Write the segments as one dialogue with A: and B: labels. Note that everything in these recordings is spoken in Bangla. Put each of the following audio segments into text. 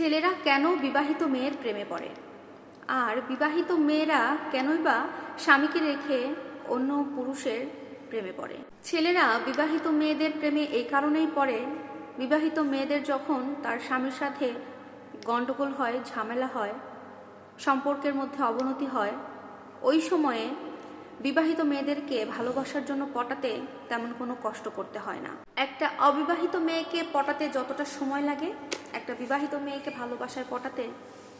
A: ছেলেরা কেন বিবাহিত মেয়ের প্রেমে পড়ে? আর বিবাহিত মেয়েরা কেনই বা স্বামীকে রেখে অন্য পুরুষের প্রেমে পড়ে? ছেলেরা বিবাহিত মেয়েদের প্রেমে এই কারণেই পড়ে, বিবাহিত মেয়েদের যখন তার স্বামীর সাথে গণ্ডগোল হয়, ঝামেলা হয়, সম্পর্কের মধ্যে অবনতি হয়, ওই সময়ে বিবাহিত মেয়েদেরকে ভালোবাসার জন্য পটাতে তেমন কোনো কষ্ট করতে হয় না। একটা অবিবাহিত মেয়েকে পটাতে যতটা সময় লাগে, একটা বিবাহিত মেয়েকে ভালোবাসায় পটাতে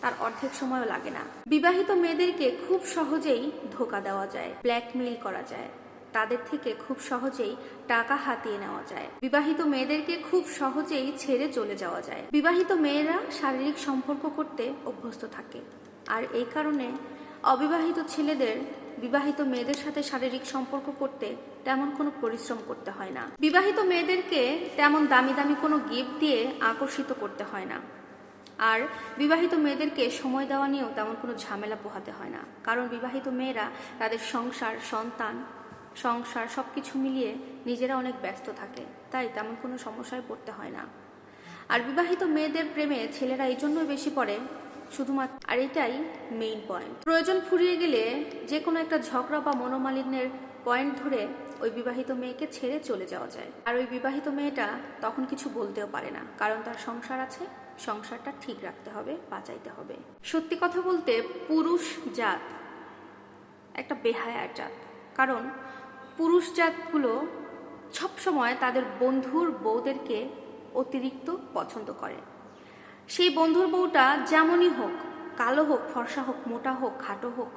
A: তার অর্ধেক সময়ও লাগে না। বিবাহিত মেয়েদেরকে খুব সহজেই ধোকা দেওয়া যায়, ব্ল্যাকমেইল করা যায়। তাদের থেকে খুব সহজেই টাকা হাতিয়ে নেওয়া যায়। বিবাহিত মেয়েদেরকে খুব সহজেই ছেড়ে চলে যাওয়া যায়। বিবাহিত মেয়েরা শারীরিক সম্পর্ক করতে অভ্যস্ত থাকে। আর এই কারণে অবিবাহিত ছেলেদের বিবাহিত মেয়েদের সাথে শারীরিক সম্পর্ক করতে তেমন কোনো পরিশ্রম করতে হয় না। বিবাহিত মেয়েদেরকে তেমন দামি দামি কোনো গিফট দিয়ে আকর্ষিত করতে হয় না। আর বিবাহিত মেয়েদেরকে সময় দেওয়া নিয়েও তেমন কোনো ঝামেলা পোহাতে হয় না। কারণ বিবাহিত মেয়েরা তাদের সংসার, সন্তান, সংসার সব কিছু মিলিয়ে নিজেরা অনেক ব্যস্ত থাকে। তাই তেমন কোনো সমস্যায় পড়তে হয় না। আর বিবাহিত মেয়েদের প্রেমে ছেলেরা এই জন্যই বেশি পড়ে শুধুমাত্র আর এটাই মেইন পয়েন্ট প্রয়োজন ফুরিয়ে গেলে যে কোনো একটা ঝগড়া বা মনোমালিন্যের পয়েন্ট ধরে ওই বিবাহিত মেয়েকে ছেড়ে চলে যাওয়া যায়। আর ওই বিবাহিত মেয়েটা তখন কিছু বলতেও পারে না, কারণ তার সংসার আছে, সংসারটা ঠিক রাখতে হবে, বাঁচাইতে হবে। সত্যি কথা বলতে পুরুষ জাত একটা বেহায়ার জাত, কারণ পুরুষ জাতগুলো সবসময় তাদের বন্ধুর বউদেরকে অতিরিক্ত পছন্দ করে। সেই বন্ধুর বউটা যেমনই হোক, কালো হোক, ফর্সা হোক, মোটা হোক, খাটো হোক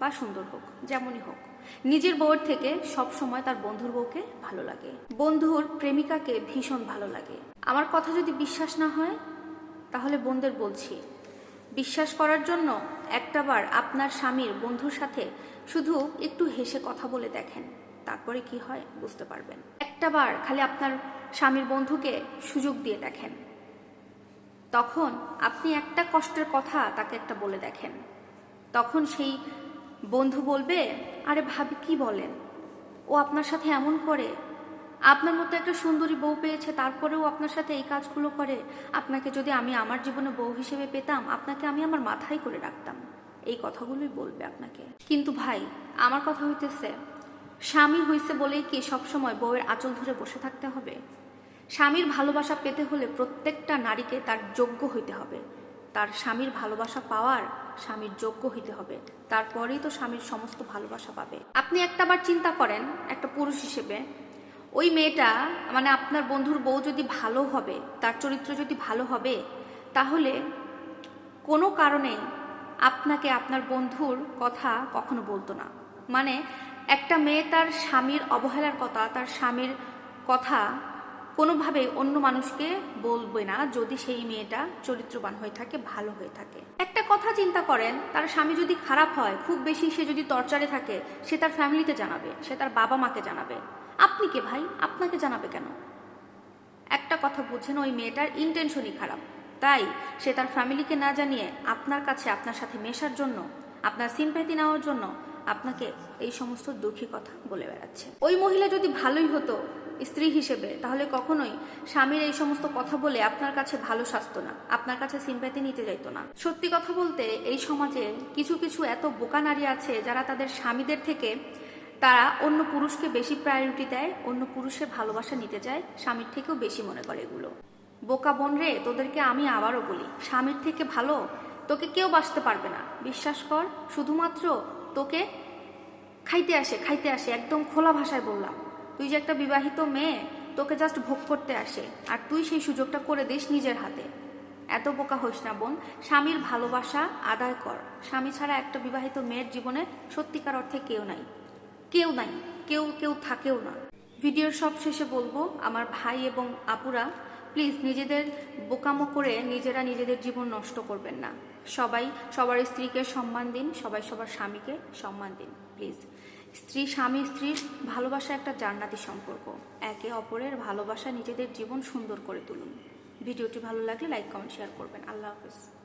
A: বা সুন্দর হোক, যেমনই হোক, নিজের বউয়ের থেকে সব সময় তার বন্ধুর বউকে ভালো লাগে। বন্ধুর প্রেমিকাকে ভীষণ ভালো লাগে। আমার কথা যদি বিশ্বাস না হয়, তাহলে বোনদের বলছি, বিশ্বাস করার জন্য একটাবার আপনার স্বামীর বন্ধুর সাথে শুধু একটু হেসে কথা বলে দেখেন, তারপরে কি হয় বুঝতে পারবেন। একটাবার খালি আপনার স্বামীর বন্ধুকে সুযোগ দিয়ে দেখেন। তখন আপনি একটা কষ্টের কথা তাকে একটা বলে দেখেন। তখন সেই বন্ধু বলবে, আরে ভাবি, কি বলেন? ও আপনার সাথে এমন করে। আপনার মতো একটা সুন্দরী বউ পেয়েছে, তারপরেও আপনার সাথে এই কাজগুলো করে। আপনাকে যদি আমি আমার জীবনে বউ হিসেবে পেতাম, আপনাকে আমি আমার মাথায় করে রাখতাম। এই কথাগুলোই বলবে আপনাকে। কিন্তু ভাই, আমার কথা হইতেছে, স্বামী হইছে বলেই কি সবসময় বউয়ের আঁচল ধরে বসে থাকতে হবে? স্বামীর ভালোবাসা পেতে হলে প্রত্যেকটা নারীকে তার যোগ্য হইতে হবে। তার স্বামীর ভালোবাসা পাওয়ার স্বামীর যোগ্য হইতে হবে। তারপরেই তো স্বামীর সমস্ত ভালোবাসা পাবে। আপনি একটাবার চিন্তা করেন, একটা পুরুষ হিসেবে, ওই মেয়েটা মানে আপনার বন্ধুর বউ যদি ভালো হবে, তার চরিত্র যদি ভালো হবে, তাহলে কোনো কারণে আপনাকে আপনার বন্ধুর কথা কখনো বলতো না। মানে একটা মেয়ে তার স্বামীর অবহেলার কথা, তার স্বামীর কথা কোনোভাবে অন্য মানুষকে বলবে না যদি সেই মেয়েটা চরিত্রবান হয়ে থাকে, ভালো হয়ে থাকে। একটা কথা চিন্তা করেন, তার স্বামী যদি খারাপ হয়, খুব বেশি সে যদি টর্চারে থাকে, সে তার ফ্যামিলিতে জানাবে, সে তার বাবা মাকে জানাবে। আপনি কে ভাই? আপনাকে জানাবে কেন? একটা কথা বুঝছেন ওই মেয়েটার ইন্টেনশনই খারাপ। তাই সে তার ফ্যামিলিকে না জানিয়ে আপনার কাছে, আপনার সাথে মেশার জন্য, আপনার সিম্প্যাথি নেওয়ার জন্য আপনাকে এই সমস্ত দুঃখী কথা বলে বেড়াচ্ছে। ওই মহিলা যদি ভালোই হতো স্ত্রী হিসেবে, তাহলে কখনোই স্বামীর এই সমস্ত কথা বলে আপনার কাছে ভালো স্বাস্থ্য না, আপনার কাছে সিম্প্যাথি নিতে যাইতো না। সত্যি কথা বলতে, এই সমাজে কিছু কিছু এত বোকা নারী আছে যারা তাদের স্বামীদের থেকে তারা অন্য পুরুষকে বেশি প্রায়োরিটি দেয়, অন্য পুরুষের ভালোবাসা নিতে চায় স্বামীর থেকেও বেশি মনে করে এগুলো। বোকা বোন রে, তোদেরকে আমি আবারও বলি, স্বামীর থেকে ভালো তোকে কেউ বাঁচতে পারবে না। বিশ্বাস কর, শুধুমাত্র তোকে খাইতে আসে খাইতে আসে, একদম খোলা ভাষায় বললাম। তুই যে একটা বিবাহিত মেয়ে, তোকে জাস্ট ভোগ করতে আসে। আর তুই সেই সুযোগটা করে দিস নিজের হাতে। এত বোকা হোস না বোন। স্বামীর ভালোবাসা আদায় কর। স্বামী ছাড়া একটা বিবাহিত মেয়ের জীবনে সত্যিকার অর্থে কেউ নাই। কেউ নাই। কেউ কেউ থাকেও না। ভিডিওর সব শেষে বলব, আমার ভাই এবং আপুরা প্লিজ নিজেদের বোকামো করে নিজেরা নিজেদের জীবন নষ্ট করবেন না। সবাই সবার স্ত্রীকে সম্মান দিন, সবাই সবার স্বামীকে সম্মান দিন প্লিজ স্ত্রী, স্বামী স্ত্রীর ভালোবাসা একটা জান্নাতি সম্পর্ক। একে অপরের ভালোবাসা নিজেদের জীবন সুন্দর করে তুলুন। ভিডিওটি ভালো লাগলে লাইক, কমেন্ট, শেয়ার করবেন। আল্লাহ হাফিজ।